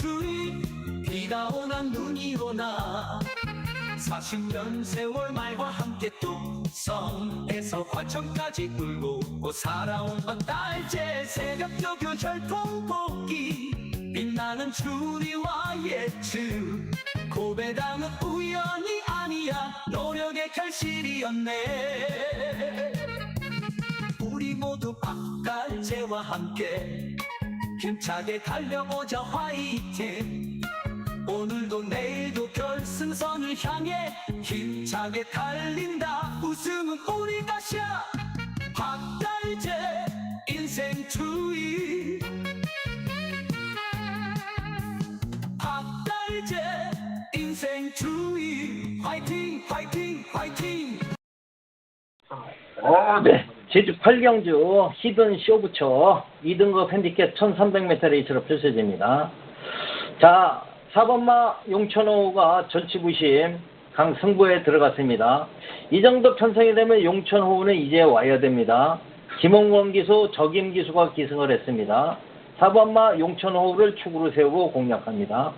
인생주의 비가 오나 눈이 오나. 40년 세월 말과 함께 뚝성에서 화천까지 울고 살아온 건달제 새벽녘 교절통 복기 빛나는 추리와 예측. 고배당은 우연이 아니야. 노력의 결실이었네. 우리 모두 박달재와 함께 힘차게 달려보자 화이팅. 오늘도 내일도 결승선을 향해 힘차게 달린다. 우승은 우리 것이야. 박달재 인생주의 박달재 인생주의 화이팅 화이팅 화이팅. 어, 네. 제주 8경주 히든 쇼부처 2등급 핸디캡 1300m 레이스로 펼쳐집니다. 자, 4번마 용천호가 전치부심 강승부에 들어갔습니다. 이 정도 편성이 되면 용천호는 이제 와야 됩니다. 김홍원 기수, 적임 기수가 기승을 했습니다. 4번마 용천호를 축으로 세우고 공략합니다.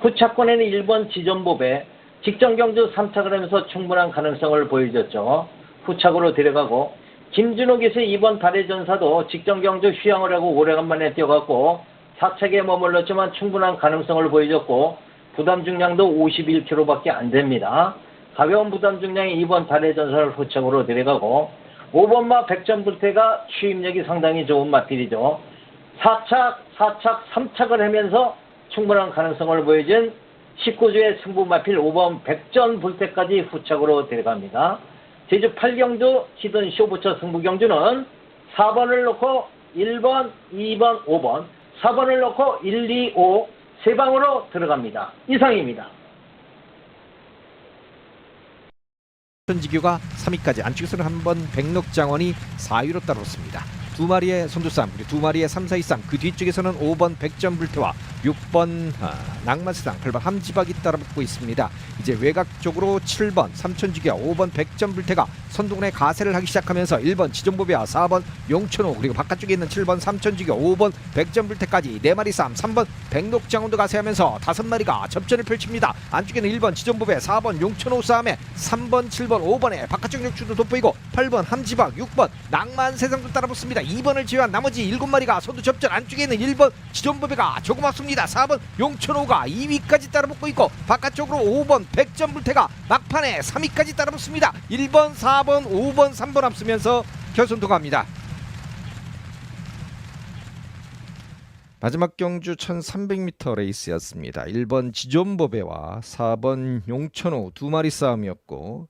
후차권에는 1번 지전보배, 직전 경주 3착을 하면서 충분한 가능성을 보여줬죠. 후착으로 데려가고 김준호 기수 2번 달의 전사도 직전 경주 휴양을 하고 오래간만에 뛰어갔고 4착에 머물렀지만 충분한 가능성을 보여줬고 부담 중량도 51kg밖에 안 됩니다. 가벼운 부담 중량의 2번 달의 전사를 후착으로 데려가고 5번마 백전불태가 추임력이 상당히 좋은 마필이죠. 4착, 4착, 3착을 하면서 충분한 가능성을 보여준 19주의 승부 마필 5번 백전불태까지 후착으로 데려갑니다. 제주 8경주 히든 쇼부처 승부경주는 4번을 놓고 1번, 2번, 5번, 4번을 놓고 1, 2, 5, 세 방으로 들어갑니다. 이상입니다. 선지규가 3위까지 안쪽에서는 한번 백록장원이 4위로 따라붙습니다. 두 마리의 선두싸움 그리고 두 마리의 3, 4, 2, 3그 뒤쪽에서는 5번 백전불태와 6번 아, 낭만세상 8번 함지박이 따라붙고 있습니다. 이제 외곽 쪽으로 7번 삼천지기와 5번 백전불태가 선두군의 가세를 하기 시작하면서 1번 지정보배와 4번 용천호 그리고 바깥쪽에 있는 7번 삼천지기와 5번 백전불태까지 4마리 싸움 3번 백록장원도 가세하면서 다섯 마리가 접전을 펼칩니다. 안쪽에는 1번 지정보배 4번 용천호 싸움에 3번 7번 5번에 바깥쪽 역주도 돋보이고 8번 함지박 6번 낭만세상도 따라붙습니다. 2번을 제외한 나머지 7마리가 선두 접전 안쪽에 있는 1번 지정보배가 조금 앞섭니다. 4번 용천호가 2위까지 따라붙고 있고 바깥쪽으로 5번 백전불태가 막판에 3위까지 따라붙습니다. 1번 4번 5번 3번 앞서면서 결선 통과합니다. 마지막 경주 1300m 레이스였습니다. 1번 지존보배와 4번 용천호 두 마리 싸움이었고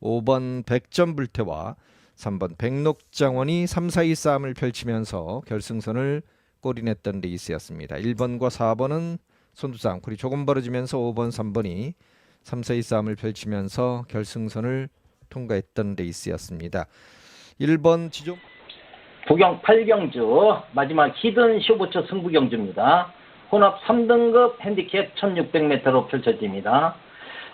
5번 백전불태와 3번 백록장원이 3, 4, 2 싸움을 펼치면서 결승선을 꼬리냈던 레이스였습니다. 1번과 4번은 손두싸움 그리고 조금 벌어지면서 5번, 3번이 3, 4, 2 싸움을 펼치면서 결승선을 통과했던 레이스였습니다. 1번 지존 부경 8경주 마지막 히든 쇼부처 승부 경주입니다. 혼합 3등급 핸디캡 1600m로 펼쳐집니다.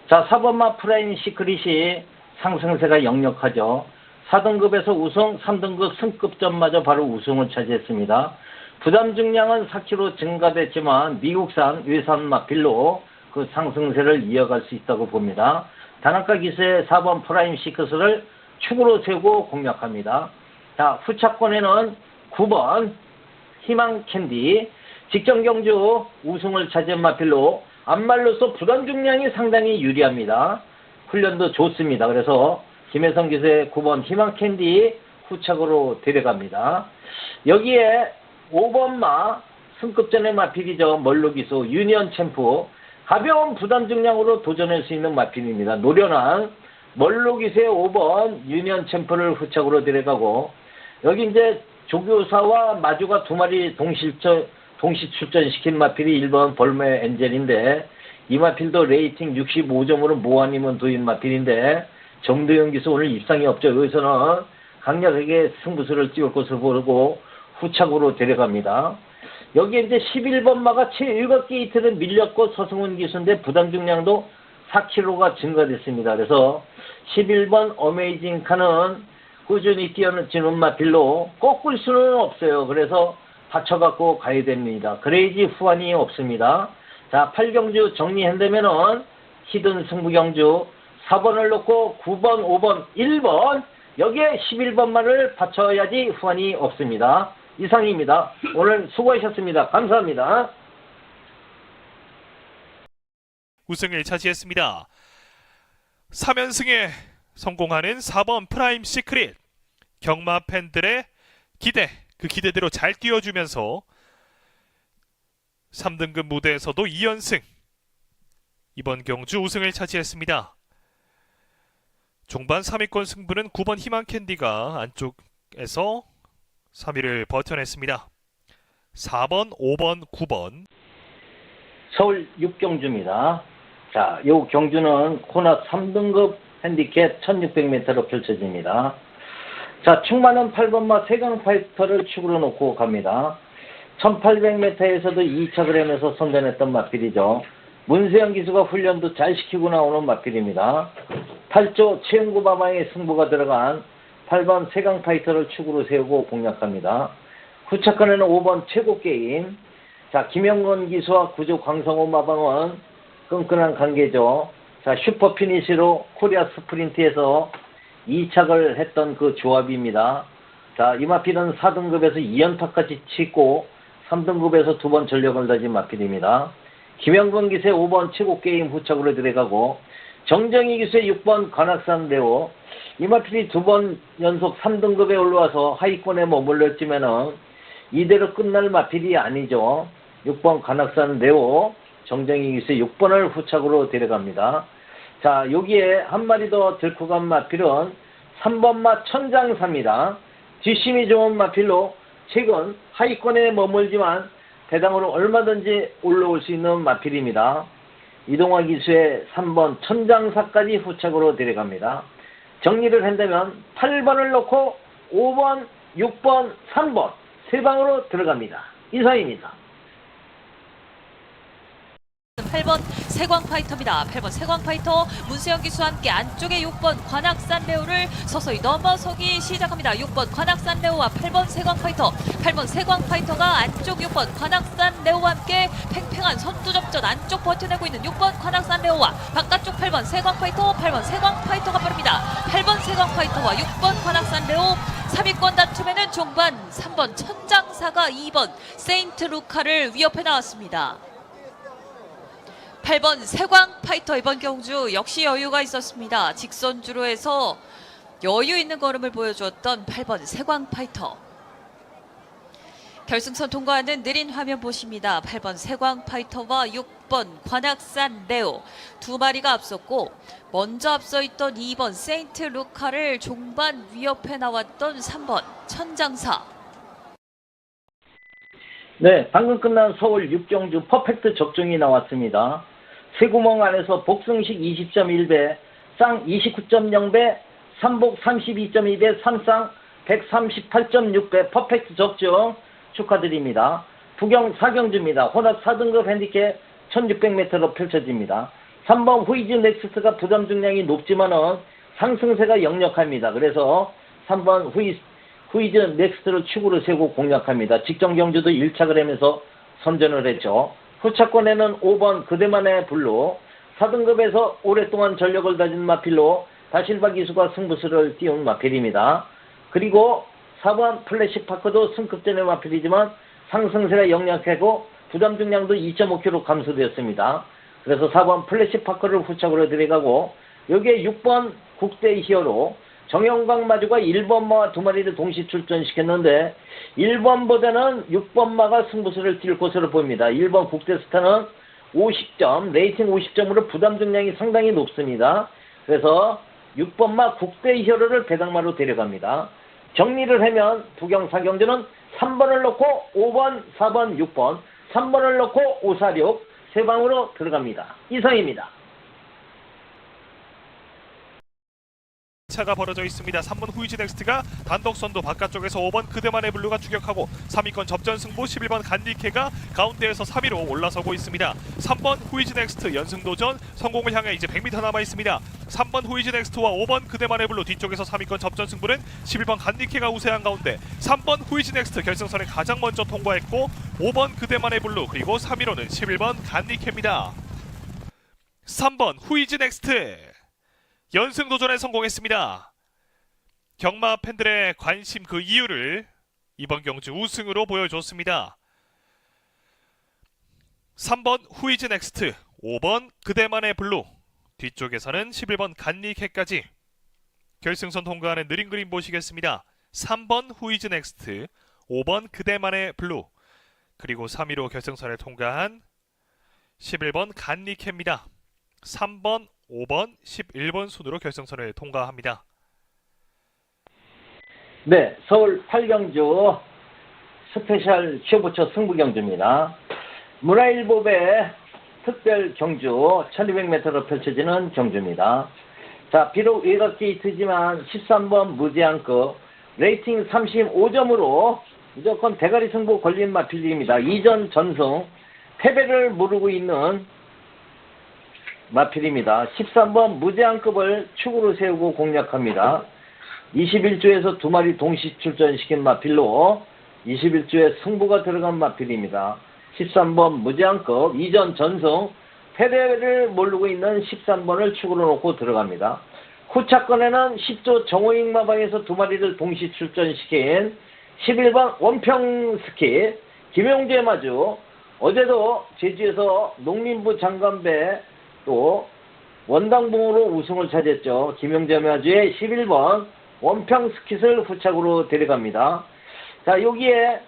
자, 4번마 프라임 시크릿이 상승세가 역력하죠. 4등급에서 우승, 3등급 승급전마저 바로 우승을 차지했습니다. 부담 중량은 4kg 증가됐지만 미국산 외산마 빌로 그 상승세를 이어갈 수 있다고 봅니다. 단학가 기수의 4번 프라임 시크스를 축으로 세우고 공략합니다. 자, 후차권에는 9번 희망 캔디 직전 경주 우승을 차지한 마필로 안말로서 부담 중량이 상당히 유리합니다. 훈련도 좋습니다. 그래서 김혜성 기수의 9번 희망 캔디 후착으로 데려갑니다. 여기에 5번마 승급전의 마필이죠. 멀로 기수 유니언 챔프 가벼운 부담 중량으로 도전할 수 있는 마필입니다. 노련한 멀로 기수의 5번 유니언 챔프를 후착으로 데려가고 여기 이제 조교사와 마주가 두 마리 동실전, 동시 출전시킨 마필이 1번 벌메 엔젤인데 이 마필도 레이팅 65점으로 모아님은 도인 마필인데 정도영 기수 오늘 입상이 없죠. 여기서는 강력하게 승부수를 찍을 것을 모르고 후착으로 데려갑니다. 여기 이제 11번마가 최일곱 게이트를 밀렸고 서승훈 기수인데 부담 중량도 4kg가 증가됐습니다. 그래서 11번 어메이징 카는 꾸준히 뛰어지는 마필로 꺾을 수는 없어요. 그래서 받쳐갖고 가야 됩니다. 그래야지 후환이 없습니다. 자, 8경주 정리한다면은 히든 승부경주 4번을 놓고 9번, 5번, 1번 여기에 11번만을 받쳐야지 후환이 없습니다. 이상입니다. 오늘 수고하셨습니다. 감사합니다. 우승을 차지했습니다. 3연승에 성공하는 4번 프라임 시크릿 경마 팬들의 기대 그 기대대로 잘 뛰어주면서 3등급 무대에서도 2연승 이번 경주 우승을 차지했습니다. 종반 3위권 승부는 9번 희망캔디가 안쪽에서 3위를 버텨냈습니다. 4번, 5번, 9번 서울 6경주입니다. 자, 요 경주는 코너 3등급 핸디캡 1600m로 펼쳐집니다. 자, 충만은 8번마 세강 파이터를 축으로 놓고 갑니다. 1800m에서도 2착을 하면서 선전했던 마필이죠. 문세영 기수가 훈련도 잘 시키고 나오는 마필입니다. 8조 최영구 바마의 승부가 들어간 8번 세강 파이터를 축으로 세우고 공략합니다. 후착권에는 5번 최고 게임, 자, 김영건 기수와 구조 광성호 마방은 끈끈한 관계죠. 자, 슈퍼 피니시로 코리아 스프린트에서 2착을 했던 그 조합입니다. 자, 이 마필은 4등급에서 2연타까지 치고 3등급에서 두 번 전력을 다진 마필입니다. 김영건 기수의 5번 최고 게임 후착으로 들어가고 정정희 기수의 6번 관악산 대호 이 마필이 두번 연속 3등급에 올라와서 하위권에 머물렀지만은 이대로 끝날 마필이 아니죠. 6번 관악산 네오 정정희 기수의 6번을 후착으로 데려갑니다. 자 여기에 한 마리 더 들고 간 마필은 3번 마 천장사입니다. 뒷심이 좋은 마필로 최근 하위권에 머물지만 대당으로 얼마든지 올라올 수 있는 마필입니다. 이동화 기수의 3번 천장사까지 후착으로 데려갑니다. 정리를 한다면 8번을 놓고 5번, 6번, 3번 세 방으로 들어갑니다. 이상입니다. 8번 세광 파이터입니다. 8번 세광 파이터 문세영 기수와 함께 안쪽에 6번 관악산 레오를 서서히 넘어서기 시작합니다. 6번 관악산 레오와 8번 세광 파이터 8번 세광 파이터가 안쪽 6번 관악산 레오와 함께 팽팽한 선두접전 안쪽 버텨내고 있는 6번 관악산 레오와 바깥쪽 8번 세광 파이터 8번 세광 파이터가 빠릅니다. 8번 세광 파이터와 6번 관악산 레오 3위권 다툼에는 종반 3번 천장사가 2번 세인트 루카를 위협해 나왔습니다. 8번 세광 파이터 이번 경주 역시 여유가 있었습니다. 직선 주로 해서 여유 있는 걸음을 보여주었던 8번 세광 파이터. 결승선 통과하는 느린 화면 보십니다. 8번 세광 파이터와 6번 관악산 레오 두 마리가 앞섰고 먼저 앞서 있던 2번 세인트 루카를 종반 위협해 나왔던 3번 천장사. 네, 방금 끝난 서울 6경주 퍼펙트 적중이 나왔습니다. 세구멍 안에서 복승식 20.1배, 쌍 29.0배, 삼복 32.2배, 삼쌍 138.6배 퍼펙트 적중 축하드립니다. 부경 4경주입니다. 혼합 4등급 핸디캡 1600m로 펼쳐집니다. 3번 후이즈 넥스트가 부담 중량이 높지만은 상승세가 역력합니다. 그래서 3번 후이, 후이즈 넥스트를 축으로 세고 공략합니다. 직전 경주도 1착을 하면서 선전을 했죠. 후차권에는 5번 그대만의 블루 4등급에서 오랫동안 전력을 다진 마필로 다실바 기수가 승부수를 띄운 마필입니다. 그리고 4번 플래시 파크도 승급전의 마필이지만 상승세가 역력하고 부담 중량도 2.5kg 감소되었습니다. 그래서 4번 플래시 파크를 후착으로 들어가고 여기에 6번 국대 히어로 정영광 마주가 1번 마와 두 마리를 동시 출전시켰는데 1번보다는 6번 마가 승부수를 띌 것으로 보입니다. 1번 국대스타는 50점, 레이팅 50점으로 부담 중량이 상당히 높습니다. 그래서 6번 마 국대 히어로를 배당마로 데려갑니다. 정리를 하면 부경 4경주는 3번을 놓고 5번, 4번, 6번, 3번을 놓고 5, 4, 6, 세 방으로 들어갑니다. 이상입니다. 차가 벌어져 있습니다. 3번 후이지 넥스트가 단독 선두 바깥쪽에서 5번 그대만의 블루가 추격하고 3위권 접전 승부 11번 간디케가 가운데에서 3위로 올라서고 있습니다. 3번 후이지 넥스트 연승 도전 성공을 향해 이제 100m 남아 있습니다. 3번 후이지 넥스트와 5번 그대만의 블루 뒤쪽에서 3위권 접전 승부는 11번 간디케가 우세한 가운데 3번 후이지 넥스트 결승선에 가장 먼저 통과했고 5번 그대만의 블루 그리고 3위로는 11번 간디케입니다. 3번 후이즈 넥스트 연승 도전에 성공했습니다. 경마 팬들의 관심 그 이유를 이번 경주 우승으로 보여줬습니다. 3번 후이즈 넥스트, 5번 그대만의 블루, 뒤쪽에서는 11번 간니캐까지 결승선 통과하는 느린 그림 보시겠습니다. 3번 후이즈 넥스트, 5번 그대만의 블루, 그리고 3위로 결승선에 통과한 11번 간니캐입니다. 3번, 5번, 11번 순으로 결승선을 통과합니다. 네, 서울 8경주 스페셜 쇼부처 승부경주입니다. 문화일보배 특별 경주 1200m로 펼쳐지는 경주입니다. 자, 비록 외곽 게이트지만 13번 무제한급 레이팅 35점으로 무조건 대가리 승부 걸린 마필리입니다. 이전 전승 패배를 모르고 있는 마필입니다. 13번 무제한급을 축으로 세우고 공략합니다. 21주에서 두 마리 동시 출전시킨 마필로 21주에 승부가 들어간 마필입니다. 13번 무제한급 이전 전승 패배를 모르고 있는 13번을 축으로 놓고 들어갑니다. 후차권에는 10조 정호익 마방에서 두 마리를 동시 출전시킨 11번 원평스키 김용재 마주 어제도 제주에서 농림부 장관배 또 원당봉으로 우승을 차지했죠. 김용재 마주의 11번 원평 스킷을 후착으로 데려갑니다. 자 여기에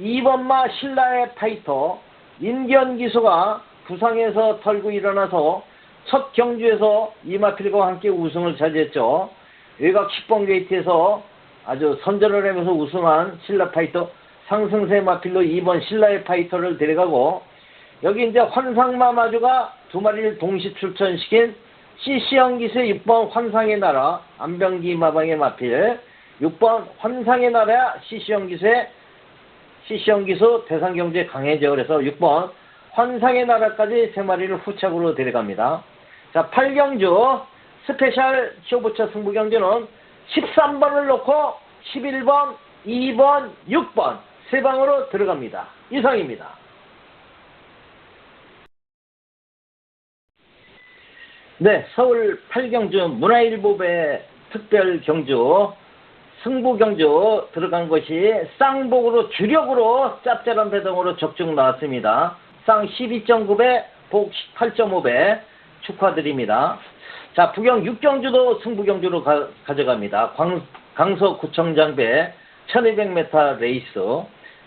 2번마 신라의 파이터 인견 기수가 부상에서 털고 일어나서 첫 경주에서 이마필과 함께 우승을 차지했죠. 외곽 10번 게이트에서 아주 선전을 하면서 우승한 신라 파이터 상승세 마필로 2번 신라의 파이터를 데려가고 여기 이제 환상마 마주가 두 마리를 동시 출전시킨 CC형 기수의 6번 환상의 나라 안병기 마방의 마필 6번 환상의 나라 CC형 기수의 CC형 기수 대상경제 강해져 그래서 6번 환상의 나라까지 세 마리를 후착으로 데려갑니다. 자 8경주 스페셜 쇼부처 승부경주는 13번을 놓고 11번, 2번, 6번 세 방으로 들어갑니다. 이상입니다. 네, 서울 8경주 문화일보배 특별 경주 승부 경주 들어간 것이 쌍복으로 주력으로 짭짤한 배동으로 적중 나왔습니다. 쌍 12.9배, 복 18.5배 축하드립니다. 자, 부경 6경주도 승부 경주로 가, 져갑니다 강서 구청장배 1200m 레이스.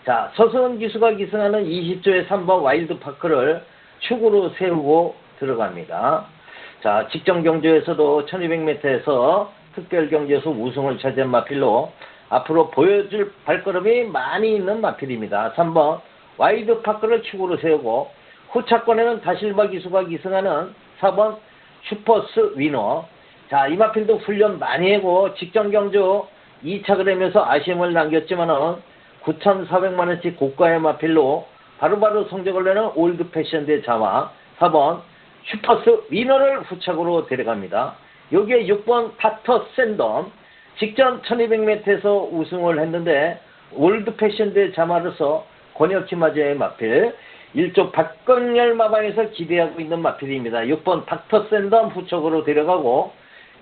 자, 서수원 기수가 기승하는 20조의 3번 와일드파크를 축으로 세우고 들어갑니다. 자, 직전 경주에서도 1200m에서 특별 경주에서 우승을 차지한 마필로 앞으로 보여줄 발걸음이 많이 있는 마필입니다. 3번 와이드 파크를 축으로 세우고 후차권에는 다실바 기수가 기승하는 4번 슈퍼스 위너. 자, 이 마필도 훈련 많이 하고 직전 경주 2착을 하면서 아쉬움을 남겼지만은 9,400만 원치 고가의 마필로 바로바로 성적을 내는 올드 패션대 자마 4번 슈퍼스 위너를 후착으로 데려갑니다. 여기에 6번 파터 샌덤 직전 1200m에서 우승을 했는데 올드 패션대 자마로서 권혁치 마저의 마필 1조 박건열 마방에서 기대하고 있는 마필입니다. 6번 닥터 샌덤 후척으로 데려가고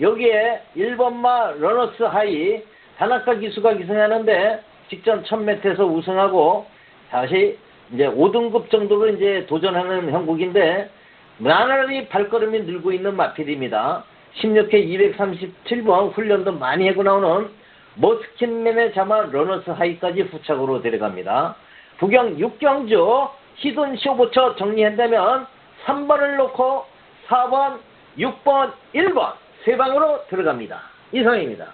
여기에 1번마 러너스 하이 다나카 기수가 기승하는데 직전 1000m에서 우승하고 다시 이제 5등급 정도로 이제 도전하는 형국인데 나날이 발걸음이 늘고 있는 마필입니다. 16회 237번 훈련도 많이 하고 나오는 머스킨맨의 자마 러너스 하이까지 후착으로 데려갑니다. 부경 6경주 히든 쇼부처 정리한다면 3번을 놓고 4번, 6번, 1번 세 방으로 들어갑니다. 이상입니다.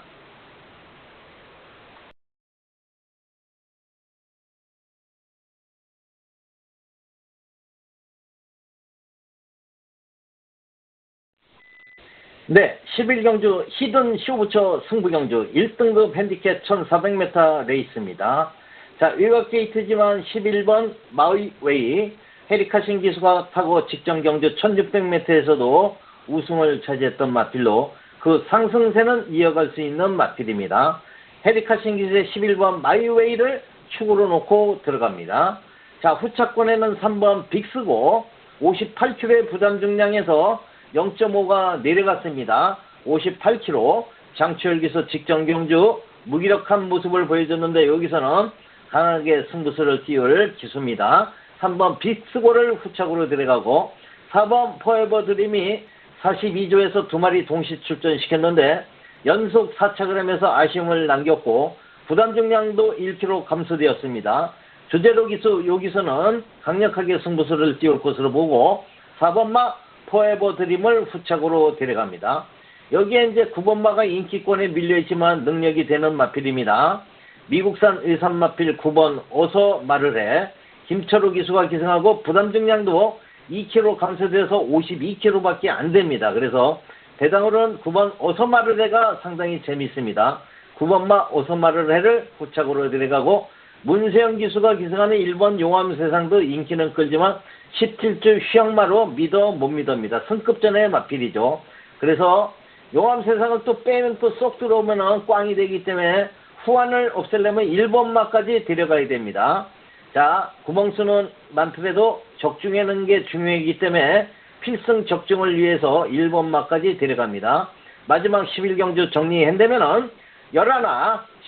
네, 11경주 히든 쇼부처 승부경주 1등급 핸디캡 1400m 레이스입니다. 자, 일각 게이트지만 11번 마이웨이 헤리카신 기수가 타고 직전 경주 1600m에서도 우승을 차지했던 마필로 그 상승세는 이어갈 수 있는 마필입니다. 헤리카신 기수의 11번 마이웨이를 축으로 놓고 들어갑니다. 자, 후차권에는 3번 빅스고 58kg의 부담 중량에서 0.5가 내려갔습니다. 58kg. 장치열 기수 직전 경주 무기력한 모습을 보여줬는데 여기서는 강하게 승부수를 띄울 기수입니다. 3번 빅스고를 후착으로 들어가고 4번 포에버 드림이 42조에서 두 마리 동시 출전시켰는데 연속 4착을 하면서 아쉬움을 남겼고 부담 중량도 1kg 감소되었습니다. 주제로 기수 여기서는 강력하게 승부수를 띄울 것으로 보고 4번마 포에버 드림을 후착으로 데려갑니다. 여기에 이제 9번마가 인기권에 밀려있지만 능력이 되는 마필입니다. 미국산 의산 마필 9번 어서 말을 해 김철우 기수가 기승하고 부담 중량도 2kg 감소돼서 52kg밖에 안 됩니다. 그래서 대당으로는 9번 어서 말을 해가 상당히 재밌습니다. 9번마 어서 말을 해를 후착으로 데려가고 문세영 기수가 기승하는 1번 용암 세상도 인기는 끌지만 17주 휘양마로 믿어 못 믿어입니다. 승급전의 마필이죠. 그래서 용암 세상을 또 빼면 또 쏙 들어오면은 꽝이 되기 때문에 후환을 없애려면 1번마까지 데려가야 됩니다. 자, 구멍수는 많더라도 적중하는 게 중요하기 때문에 필승 적중을 위해서 1번마까지 데려갑니다. 마지막 11경주 정리한다면은 11,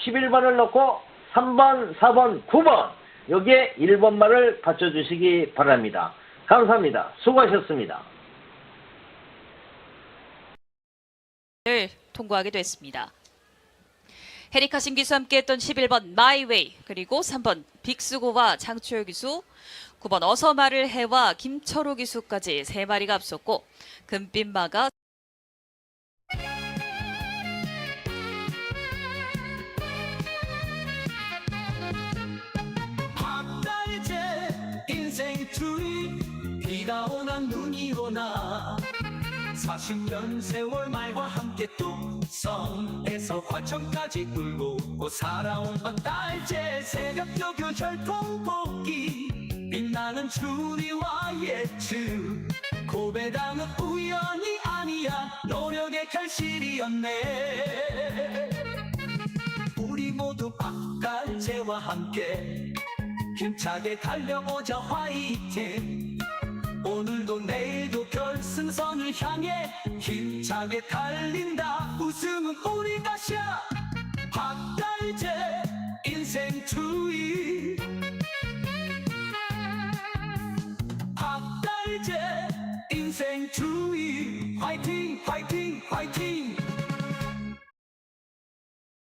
11번을 넣고 3번, 4번, 9번 여기에 1번 말을 받쳐주시기 바랍니다. 감사합니다. 수고하셨습니다. 을 통과하게 됐습니다. 헤리카 신기수 함께했던 11번 마이웨이 그리고 3번 빅스고와 장초열 기수 9번 어서 말을 해와 김철호 기수까지 세 마리가 앞섰고 금빛마가 비가 오나 눈이 오나. 40년 세월 말과 함께 뚝성에서 과천까지 끌고 오고 살아온 박달재 새벽도 교철통 복귀 빛나는 추리와 예측 고배당은 우연이 아니야. 노력의 결실이었네. 우리 모두 박달재와 함께 힘차게 달려보자 화이팅 오늘도 내일도 결승선을 향해 힘차게 달린다. 웃음은 우리 가샤 박달재 인생 주의